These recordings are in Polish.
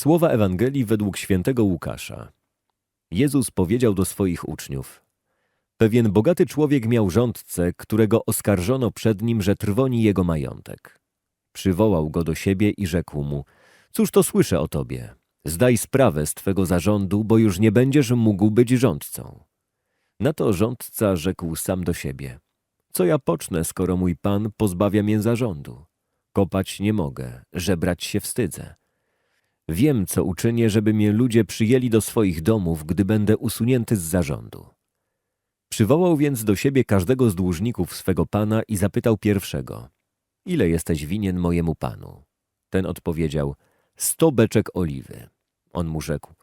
Słowa Ewangelii według świętego Łukasza. Jezus powiedział do swoich uczniów: Pewien bogaty człowiek miał rządcę, którego oskarżono przed nim, że trwoni jego majątek. Przywołał go do siebie i rzekł mu: Cóż to słyszę o tobie? Zdaj sprawę z twego zarządu, bo już nie będziesz mógł być rządcą. Na to rządca rzekł sam do siebie: Co ja pocznę, skoro mój pan pozbawia mnie zarządu? Kopać nie mogę, żebrać się wstydzę. Wiem, co uczynię, żeby mnie ludzie przyjęli do swoich domów, gdy będę usunięty z zarządu. Przywołał więc do siebie każdego z dłużników swego pana i zapytał pierwszego: Ile jesteś winien mojemu panu? Ten odpowiedział: Sto beczek oliwy. On mu rzekł: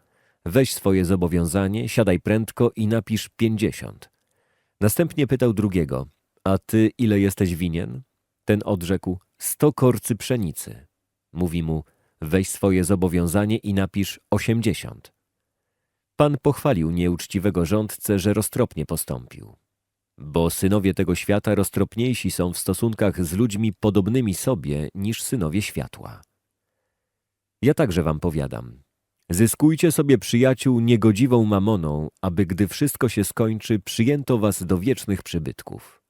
Weź swoje zobowiązanie, siadaj prędko i napisz pięćdziesiąt. Następnie pytał drugiego: A ty ile jesteś winien? Ten odrzekł: Sto korcy pszenicy. Mówi mu: Weź swoje zobowiązanie i napisz osiemdziesiąt. Pan pochwalił nieuczciwego rządcę, że roztropnie postąpił. Bo synowie tego świata roztropniejsi są w stosunkach z ludźmi podobnymi sobie niż synowie światła. Ja także wam powiadam. Zyskujcie sobie przyjaciół niegodziwą mamoną, aby gdy wszystko się skończy, przyjęto was do wiecznych przybytków.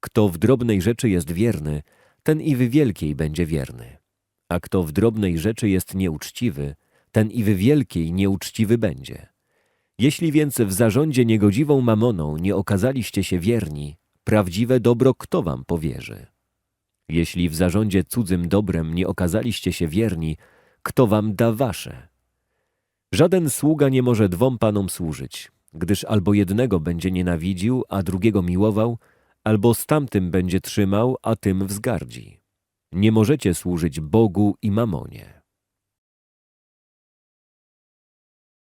Kto w drobnej rzeczy jest wierny, ten i w wielkiej będzie wierny. A kto w drobnej rzeczy jest nieuczciwy, ten i w wielkiej nieuczciwy będzie. Jeśli więc w zarządzie niegodziwą mamoną nie okazaliście się wierni, prawdziwe dobro kto wam powierzy? Jeśli w zarządzie cudzym dobrem nie okazaliście się wierni, kto wam da wasze? Żaden sługa nie może dwom panom służyć, gdyż albo jednego będzie nienawidził, a drugiego miłował, albo z tamtym będzie trzymał, a tym wzgardzi. Nie możecie służyć Bogu i mamonie.